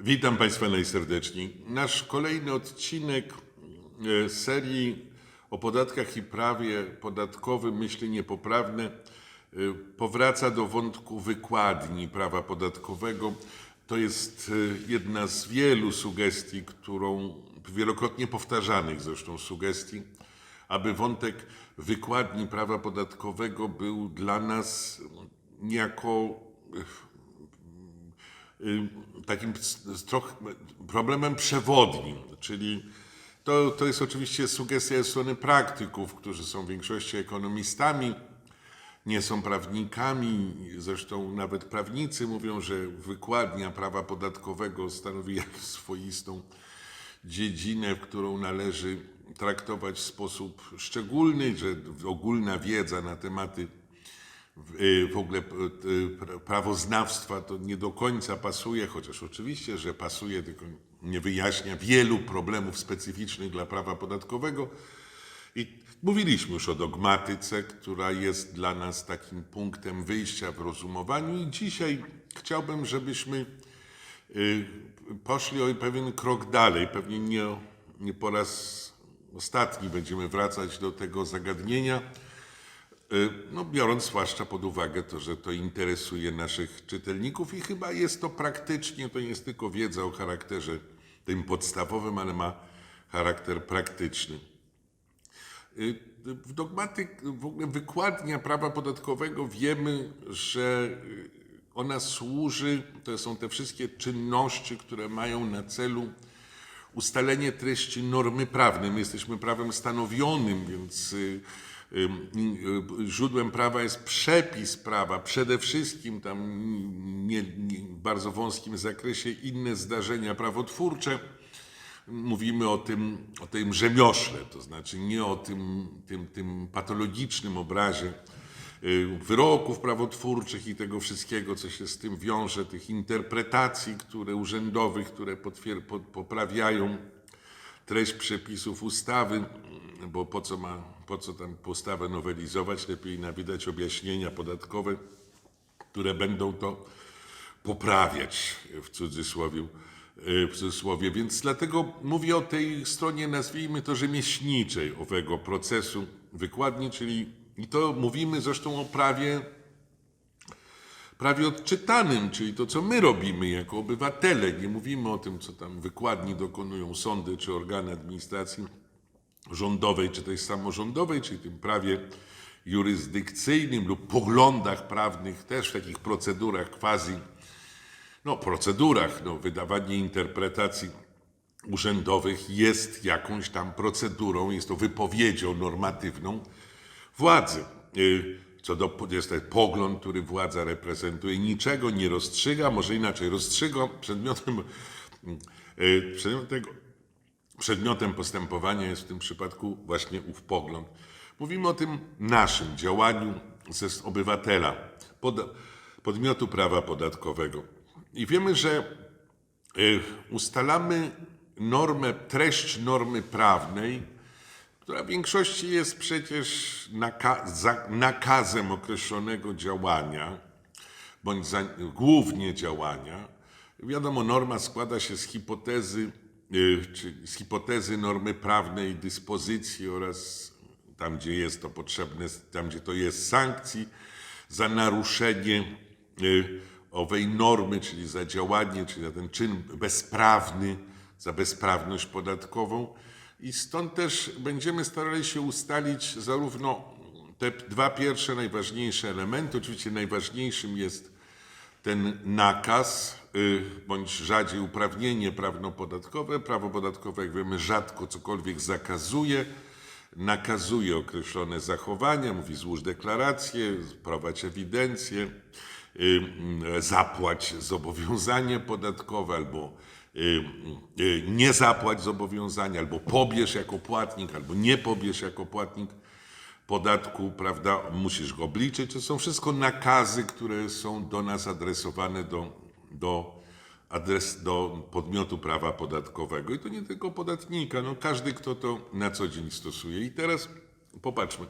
Witam Państwa najserdeczniej. Nasz kolejny odcinek e, serii o podatkach i prawie podatkowym, myśli niepoprawne, e, powraca do wątku wykładni prawa podatkowego. To jest e, jedna z wielu sugestii, którą wielokrotnie powtarzanych zresztą sugestii, aby wątek wykładni prawa podatkowego był dla nas niejako y, takim s- s- trochę problemem przewodnim, czyli to, to jest oczywiście sugestia ze strony praktyków, którzy są w większości ekonomistami, nie są prawnikami, zresztą nawet prawnicy mówią, że wykładnia prawa podatkowego stanowi jak swoistą dziedzinę, którą należy traktować w sposób szczególny, że ogólna wiedza na tematy y, w ogóle y, pra- prawoznawstwa to nie do końca pasuje, chociaż oczywiście, że pasuje, tylko nie wyjaśnia wielu problemów specyficznych dla prawa podatkowego. I mówiliśmy już o dogmatyce, która jest dla nas takim punktem wyjścia w rozumowaniu, i dzisiaj chciałbym, żebyśmy y, poszli o pewien krok dalej. Pewnie nie, nie po raz ostatni będziemy wracać do tego zagadnienia. Y, No, biorąc zwłaszcza pod uwagę to, że to interesuje naszych czytelników i chyba jest to praktycznie, to nie jest tylko wiedza o charakterze tym podstawowym, ale ma charakter praktyczny. Y, W dogmatyk, w ogóle wykładnia prawa podatkowego wiemy, że y, ona służy, to są te wszystkie czynności, które mają na celu ustalenie treści normy prawnej. My jesteśmy prawem stanowionym, więc źródłem prawa jest przepis prawa, przede wszystkim tam nie, nie, w bardzo wąskim zakresie inne zdarzenia prawotwórcze. Mówimy o tym, o tym rzemiośle, to znaczy nie o tym, tym, tym patologicznym obrazie y, wyroków prawotwórczych i tego wszystkiego, co się z tym wiąże, tych interpretacji które urzędowych, które potwier- po, poprawiają treść przepisów ustawy, bo po co, ma, po co tam postawę nowelizować, lepiej na wydać objaśnienia podatkowe, które będą to poprawiać w cudzysłowie. W cudzysłowie. Więc dlatego mówię o tej stronie, nazwijmy to rzemieślniczej owego procesu wykładni, czyli i to mówimy zresztą o prawie, prawie odczytanym, czyli to, co my robimy jako obywatele. Nie mówimy o tym, co tam wykładni dokonują sądy czy organy administracji rządowej czy też samorządowej, czyli tym prawie jurysdykcyjnym lub poglądach prawnych, też w takich procedurach quasi, no procedurach, no wydawanie interpretacji urzędowych jest jakąś tam procedurą, jest to wypowiedzią normatywną władzy. Y, Co do, jest ten pogląd, który władza reprezentuje, niczego nie rozstrzyga, może inaczej rozstrzyga przedmiotem, y, przedmiotem tego, Przedmiotem postępowania jest w tym przypadku właśnie ów pogląd. Mówimy o tym naszym działaniu ze obywatela, pod, podmiotu prawa podatkowego. I wiemy, że ustalamy normę, treść normy prawnej, która w większości jest przecież nakazem określonego działania, bądź głównie działania. Wiadomo, norma składa się z hipotezy, z hipotezy normy prawnej, dyspozycji oraz tam, gdzie jest to potrzebne, tam, gdzie to jest sankcji za naruszenie y, owej normy, czyli za działanie, czyli za ten czyn bezprawny, za bezprawność podatkową. I stąd też będziemy starali się ustalić zarówno te dwa pierwsze najważniejsze elementy. Oczywiście najważniejszym jest ten nakaz, y, bądź rzadziej uprawnienie prawno-podatkowe. Prawo podatkowe, jak wiemy, rzadko cokolwiek zakazuje. Nakazuje określone zachowania, mówi złóż deklarację, prowadź ewidencję, y, y, zapłać zobowiązanie podatkowe albo y, y, nie zapłać zobowiązania, albo pobierz jako płatnik, albo nie pobierz jako płatnik podatku, prawda, musisz go obliczyć. To są wszystko nakazy, które są do nas adresowane do, do, adres, do podmiotu prawa podatkowego. I to nie tylko podatnika, no każdy, kto to na co dzień stosuje. I teraz popatrzmy.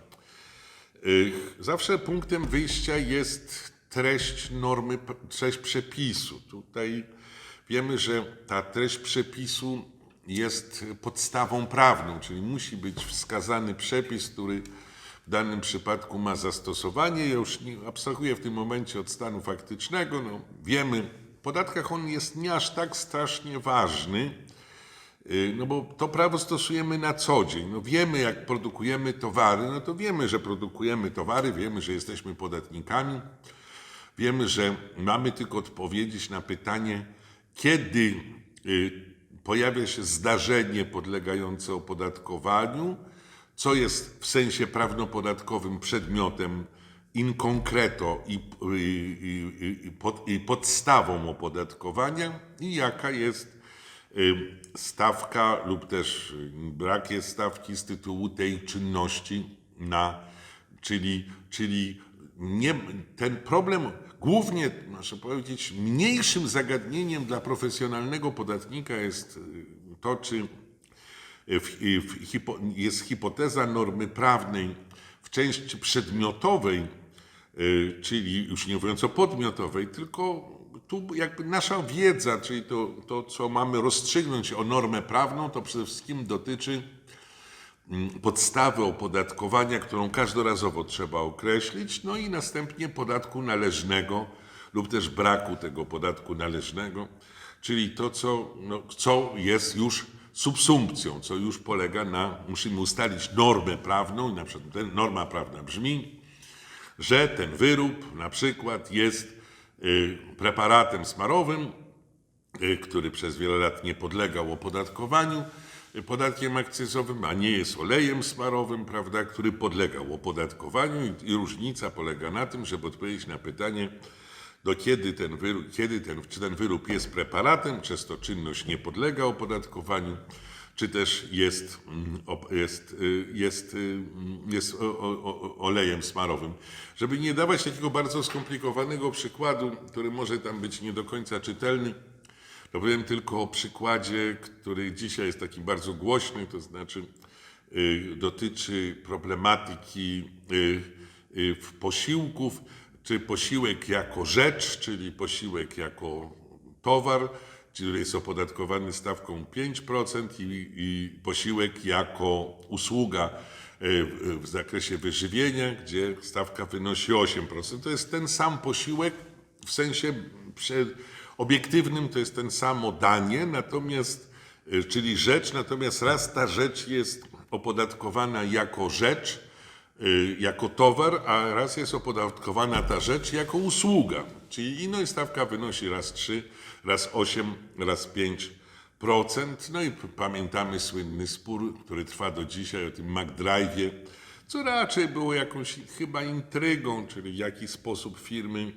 Zawsze punktem wyjścia jest treść normy, treść przepisu. Tutaj wiemy, że ta treść przepisu jest podstawą prawną, czyli musi być wskazany przepis, który w danym przypadku ma zastosowanie. Ja już nie abstrahuję w tym momencie od stanu faktycznego. No, wiemy, podatkach on jest nie aż tak strasznie ważny, y, no bo to prawo stosujemy na co dzień. No wiemy, jak produkujemy towary, no to wiemy, że produkujemy towary, wiemy, że jesteśmy podatnikami, wiemy, że mamy tylko odpowiedzieć na pytanie, kiedy y, pojawia się zdarzenie podlegające opodatkowaniu, co jest w sensie prawnopodatkowym przedmiotem in concreto i, i, i, pod, i podstawą opodatkowania i jaka jest y, stawka lub też y, brak jest stawki z tytułu tej czynności na, czyli, czyli nie, ten problem głównie, muszę powiedzieć, mniejszym zagadnieniem dla profesjonalnego podatnika jest y, to, czy w, w, hipo, jest hipoteza normy prawnej w części przedmiotowej, czyli już nie mówiąc o podmiotowej, tylko tu jakby nasza wiedza, czyli to, to co mamy rozstrzygnąć o normę prawną, to przede wszystkim dotyczy mm, podstawy opodatkowania, którą każdorazowo trzeba określić, no i następnie podatku należnego lub też braku tego podatku należnego, czyli to, co, no, co jest już subsumpcją, co już polega na, musimy ustalić normę prawną, i na przykład norma prawna brzmi, że ten wyrób na przykład jest y, preparatem smarowym, y, który przez wiele lat nie podlegał opodatkowaniu y, podatkiem akcyzowym, a nie jest olejem smarowym, prawda, który podlegał opodatkowaniu i, różnica polega na tym, żeby odpowiedzieć na pytanie, do kiedy ten, wyrób, kiedy ten, czy ten wyrób jest preparatem, przez to czynność nie podlega opodatkowaniu, czy też jest, mm, jest, y, jest, y, jest olejem smarowym. Żeby nie dawać takiego bardzo skomplikowanego przykładu, który może tam być nie do końca czytelny, to powiem tylko o przykładzie, który dzisiaj jest taki bardzo głośny, to znaczy y, dotyczy problematyki posiłków czy posiłek jako rzecz, czyli posiłek jako towar, który jest opodatkowany stawką 5% i, i posiłek jako usługa e, w zakresie wyżywienia, gdzie stawka wynosi 8%. To jest ten sam posiłek w sensie obiektywnym, to jest ten samo danie, natomiast, e, czyli rzecz, natomiast raz ta rzecz jest opodatkowana jako rzecz, Y, jako towar, a raz jest opodatkowana ta rzecz jako usługa. Czyli inną stawka wynosi raz 3, raz 8, raz 5%. No i pamiętamy słynny spór, który trwa do dzisiaj o tym McDrive'ie, co raczej było jakąś chyba intrygą, czyli w jaki sposób firmy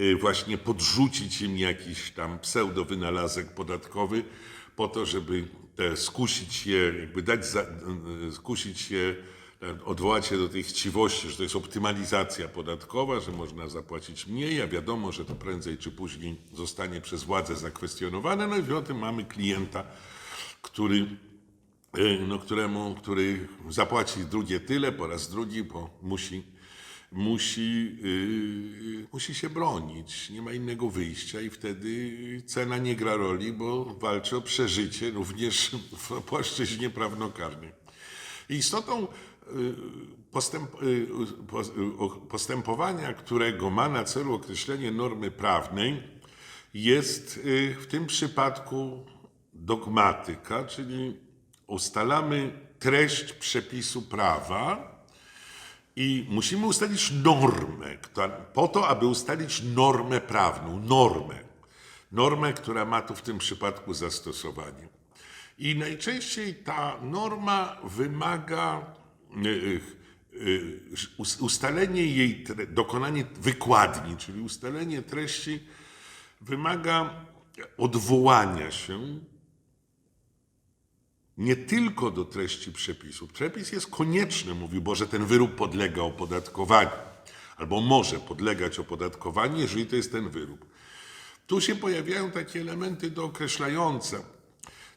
y, właśnie podrzucić im jakiś tam pseudo-wynalazek podatkowy po to, żeby te skusić je, jakby dać, za, y, skusić je odwołać się do tej chciwości, że to jest optymalizacja podatkowa, że można zapłacić mniej, a wiadomo, że to prędzej czy później zostanie przez władzę zakwestionowane. No i w mamy klienta, który, e, no, któremu, który zapłaci drugie tyle po raz drugi, bo musi, musi, yy, musi się bronić. Nie ma innego wyjścia i wtedy cena nie gra roli, bo walczy o przeżycie również w płaszczyźnie prawnokarnej. Istotą postęp, y, postępowania, którego ma na celu określenie normy prawnej, jest y, w tym przypadku dogmatyka, czyli ustalamy treść przepisu prawa i musimy ustalić normę, po to, aby ustalić normę prawną, normę, normę, która ma tu w tym przypadku zastosowanie. I najczęściej ta norma wymaga Y, y, ustalenie jej, dokonanie wykładni, czyli ustalenie treści wymaga odwołania się nie tylko do treści przepisu. Przepis jest konieczny, mówi, bo że ten wyrób podlega opodatkowaniu, albo może podlegać opodatkowaniu, jeżeli to jest ten wyrób. Tu się pojawiają takie elementy dookreślające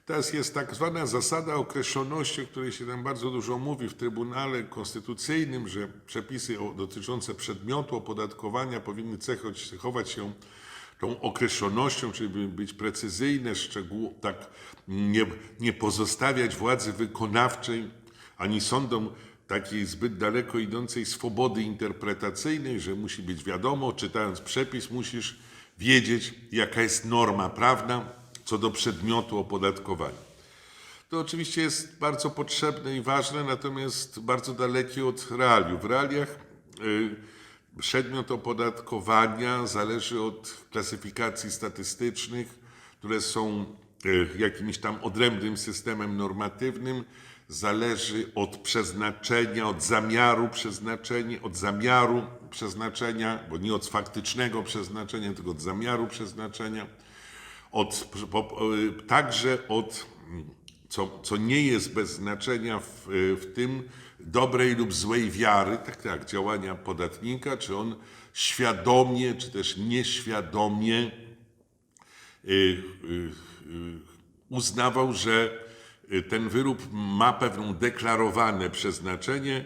Teraz jest tak zwana zasada określoności, o której się tam bardzo dużo mówi w Trybunale Konstytucyjnym, że przepisy dotyczące przedmiotu opodatkowania powinny cechować się tą określonością, czyli by być precyzyjne, szczegół, tak nie, nie pozostawiać władzy wykonawczej ani sądom takiej zbyt daleko idącej swobody interpretacyjnej, że musi być wiadomo, czytając przepis musisz wiedzieć, jaka jest norma prawna co do przedmiotu opodatkowania. To oczywiście jest bardzo potrzebne i ważne, natomiast bardzo dalekie od realiów. W realiach y, przedmiot opodatkowania zależy od klasyfikacji statystycznych, które są y, jakimś tam odrębnym systemem normatywnym, zależy od przeznaczenia, od zamiaru przeznaczenia, od zamiaru przeznaczenia, bo nie od faktycznego przeznaczenia, tylko od zamiaru przeznaczenia od, także od, co, co nie jest bez znaczenia w, w tym dobrej lub złej wiary, tak, tak, działania podatnika, czy on świadomie, czy też nieświadomie y, y, y, uznawał, że ten wyrób ma pewną deklarowane przeznaczenie,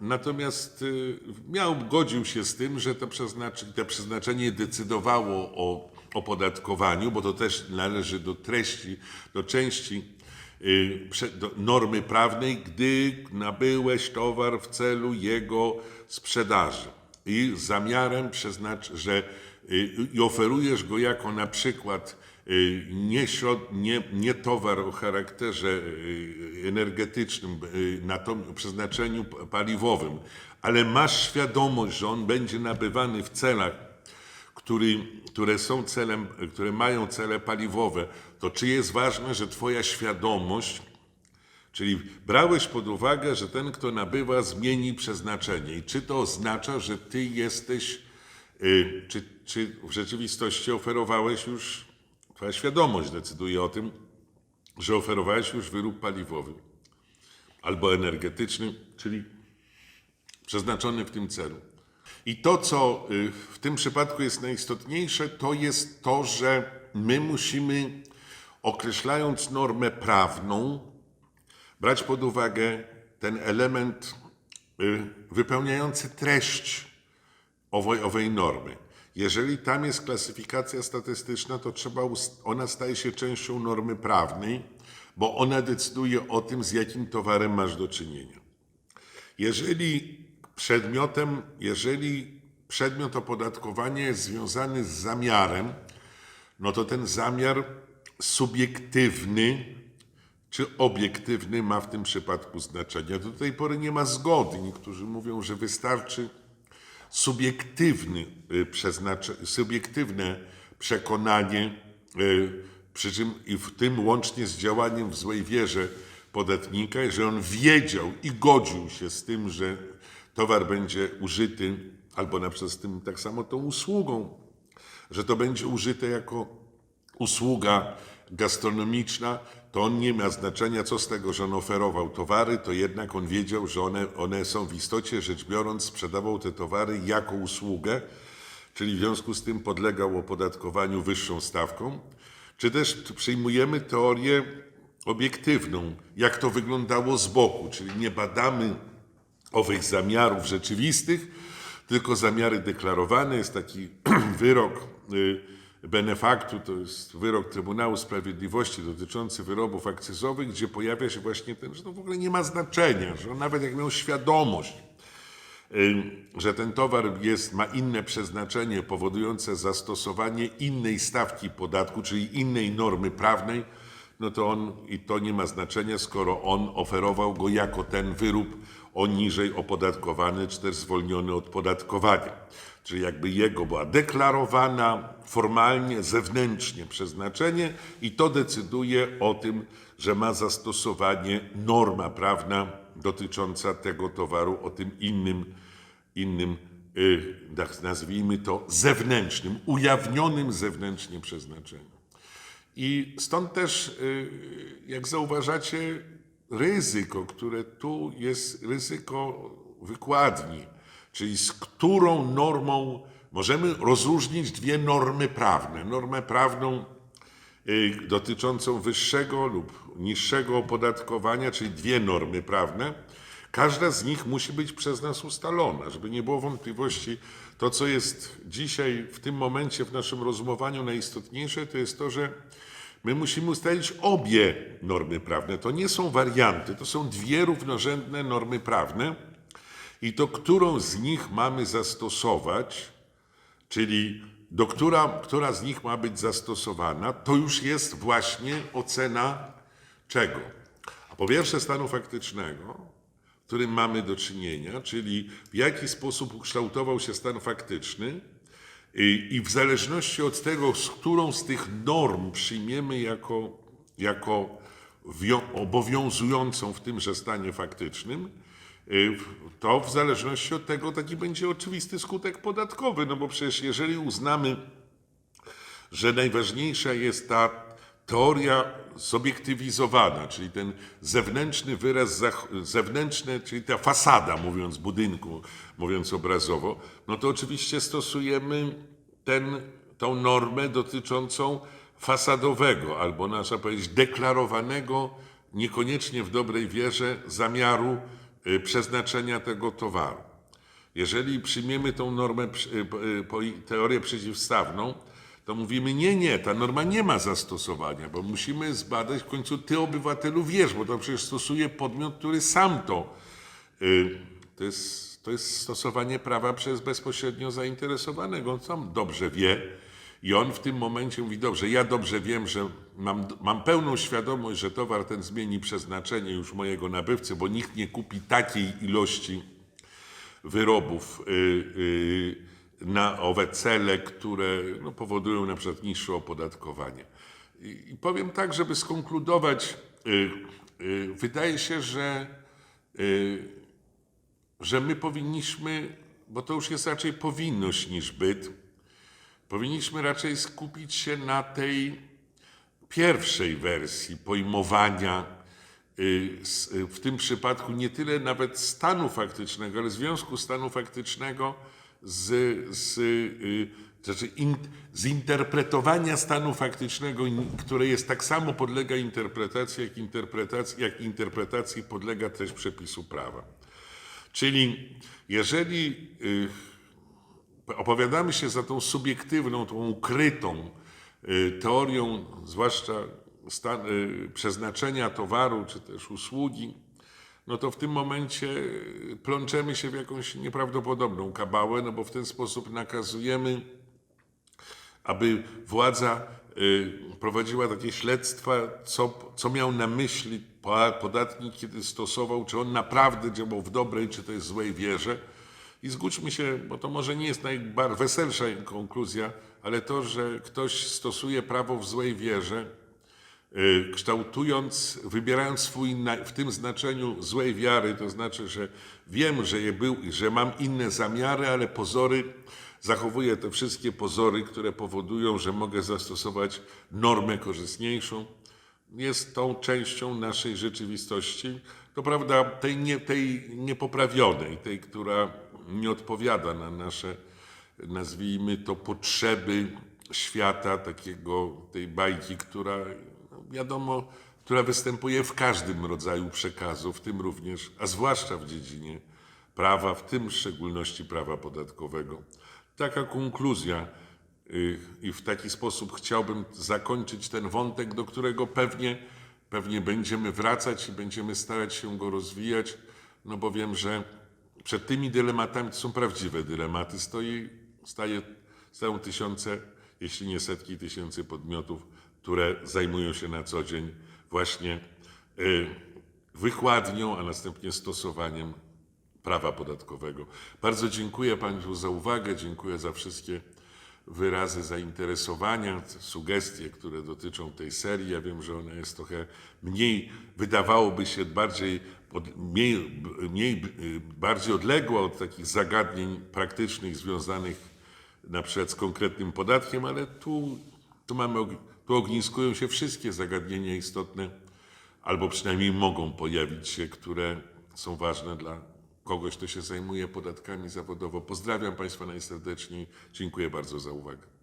natomiast y, miał, godził się z tym, że to to przeznaczenie decydowało o opodatkowaniu, bo to też należy do treści, do części y, do normy prawnej, gdy nabyłeś towar w celu jego sprzedaży. I zamiarem przeznacz, że y, i oferujesz go jako na przykład nie, środ, nie, nie towar o charakterze y, energetycznym, y, na to przeznaczeniu paliwowym, ale masz świadomość, że on będzie nabywany w celach który, które są celem, które mają cele paliwowe, to czy jest ważne, że Twoja świadomość, czyli brałeś pod uwagę, że ten, kto nabywa, zmieni przeznaczenie. I czy to oznacza, że Ty jesteś, y, czy, czy w rzeczywistości oferowałeś już, Twoja świadomość decyduje o tym, że oferowałeś już wyrób paliwowy albo energetyczny, czyli przeznaczony w tym celu. I to, co y, w tym przypadku jest najistotniejsze, to jest to, że my musimy, określając normę prawną, brać pod uwagę ten element y, wypełniający treść owej, owej normy. Jeżeli tam jest klasyfikacja statystyczna, to trzeba, ona staje się częścią normy prawnej, bo ona decyduje o tym, z jakim towarem masz do czynienia. Jeżeli przedmiotem, jeżeli przedmiot opodatkowania jest związany z zamiarem, no to ten zamiar subiektywny czy obiektywny ma w tym przypadku znaczenie. Do tej pory nie ma zgody. Niektórzy mówią, że wystarczy subiektywny, y, subiektywne przekonanie, y, przy czym i w tym łącznie z działaniem w złej wierze podatnika, że on wiedział i godził się z tym, że towar będzie użyty, albo na przykład z tym tak samo tą usługą, że to będzie użyte jako usługa gastronomiczna, to on nie ma znaczenia, co z tego, że on oferował towary, to jednak on wiedział, że one, one są w istocie rzecz biorąc, sprzedawał te towary jako usługę, czyli w związku z tym podlegał opodatkowaniu wyższą stawką. Czy też przyjmujemy teorię obiektywną, jak to wyglądało z boku, czyli nie badamy owych zamiarów rzeczywistych, tylko zamiary deklarowane. Jest taki wyrok y, benefaktu, to jest wyrok Trybunału Sprawiedliwości dotyczący wyrobów akcyzowych, gdzie pojawia się właśnie ten, że to w ogóle nie ma znaczenia, że on nawet jak miał świadomość, że ten towar jest, ma inne przeznaczenie powodujące zastosowanie innej stawki podatku, czyli innej normy prawnej, no to on i to nie ma znaczenia, skoro on oferował go jako ten wyrób o niżej opodatkowany, czy też zwolniony od podatkowania. Czyli jakby jego była deklarowana formalnie, zewnętrznie przeznaczenie i to decyduje o tym, że ma zastosowanie norma prawna dotycząca tego towaru o tym innym, innym y, tak nazwijmy to zewnętrznym, ujawnionym zewnętrznie przeznaczeniu. I stąd też, y, jak zauważacie, ryzyko, które tu jest ryzyko wykładni, czyli z którą normą możemy rozróżnić dwie normy prawne. Normę prawną y, dotyczącą wyższego lub niższego opodatkowania, czyli dwie normy prawne, Każda z nich musi być przez nas ustalona, żeby nie było wątpliwości. To, co jest dzisiaj, w tym momencie w naszym rozumowaniu najistotniejsze, to jest to, że my musimy ustalić obie normy prawne. To nie są warianty, to są dwie równorzędne normy prawne i to, którą z nich mamy zastosować, czyli do która, która z nich ma być zastosowana, to już jest właśnie ocena czego? A po pierwsze stanu faktycznego, w którym mamy do czynienia, czyli w jaki sposób ukształtował się stan faktyczny i, i w zależności od tego, z którą z tych norm przyjmiemy jako, jako obowiązującą w tymże stanie faktycznym, to w zależności od tego taki będzie oczywisty skutek podatkowy, no bo przecież jeżeli uznamy, że najważniejsza jest ta teoria zobiektywizowana, czyli ten zewnętrzny wyraz, zewnętrzny, czyli ta fasada, mówiąc budynku, mówiąc obrazowo, no to oczywiście stosujemy ten, tą normę dotyczącą fasadowego, albo można powiedzieć deklarowanego, niekoniecznie w dobrej wierze, zamiaru y, przeznaczenia tego towaru. Jeżeli przyjmiemy tą normę, y, y, teorię przeciwstawną, to mówimy, nie, nie, ta norma nie ma zastosowania, bo musimy zbadać w końcu ty obywatelu wiesz, bo to przecież stosuje podmiot, który sam to, y, to jest, to jest stosowanie prawa przez bezpośrednio zainteresowanego, on sam dobrze wie i on w tym momencie mówi, dobrze, ja dobrze wiem, że mam, mam pełną świadomość, że towar ten zmieni przeznaczenie już mojego nabywcy, bo nikt nie kupi takiej ilości wyrobów y, y, na owe cele, które no, powodują na przykład niższe opodatkowanie. I, I powiem tak, żeby skonkludować, y, y, wydaje się, że, y, że my powinniśmy, bo to już jest raczej powinność niż byt, powinniśmy raczej skupić się na tej pierwszej wersji pojmowania y, y, w tym przypadku nie tyle nawet stanu faktycznego, ale związku stanu faktycznego z, z, y, znaczy in, stanu faktycznego, które jest tak samo podlega interpretacji, jak interpretacji, jak interpretacji podlega też przepisu prawa. Czyli jeżeli opowiadamy się za tą subiektywną, tą ukrytą y, teorią, zwłaszcza stan, y, przeznaczenia towaru czy też usługi, no to w tym momencie plączemy się w jakąś nieprawdopodobną kabałę, no bo w ten sposób nakazujemy, aby władza y, prowadziła takie śledztwa, co, co miał na myśli po- podatnik, kiedy stosował, czy on naprawdę działał w dobrej, czy też złej wierze. I zgódźmy się, bo to może nie jest najweselsza konkluzja, ale to, że ktoś stosuje prawo w złej wierze, y, kształtując, wybierając swój w tym znaczeniu złej wiary, to znaczy, że wiem, że, je był, że mam inne zamiary, ale pozory, zachowuję te wszystkie pozory, które powodują, że mogę zastosować normę korzystniejszą, jest tą częścią naszej rzeczywistości. To prawda, tej, nie, tej niepoprawionej, tej, która nie odpowiada na nasze, nazwijmy to, potrzeby świata, takiego, tej bajki, która, no wiadomo, która występuje w każdym rodzaju przekazu, w tym również, a zwłaszcza w dziedzinie prawa, w tym w szczególności prawa podatkowego. Taka konkluzja y, i w taki sposób chciałbym zakończyć ten wątek, do którego pewnie, pewnie będziemy wracać i będziemy starać się go rozwijać, no bo wiem, że przed tymi dylematami, to są prawdziwe dylematy, stoi, staje, stoją tysiące, jeśli nie setki tysięcy podmiotów, które zajmują się na co dzień właśnie y, wykładnią, a następnie stosowaniem prawa podatkowego. Bardzo dziękuję Państwu za uwagę, dziękuję za wszystkie wyrazy zainteresowania, sugestie, które dotyczą tej serii. Ja wiem, że ona jest trochę mniej, wydawałoby się bardziej, od, mniej, mniej, bardziej odległa od takich zagadnień praktycznych związanych na przykład z konkretnym podatkiem, ale tu, tu mamy, tu ogniskują się wszystkie zagadnienia istotne, albo przynajmniej mogą pojawić się, które są ważne dla kogoś, kto się zajmuje podatkami zawodowo. Pozdrawiam Państwa najserdeczniej. Dziękuję bardzo za uwagę.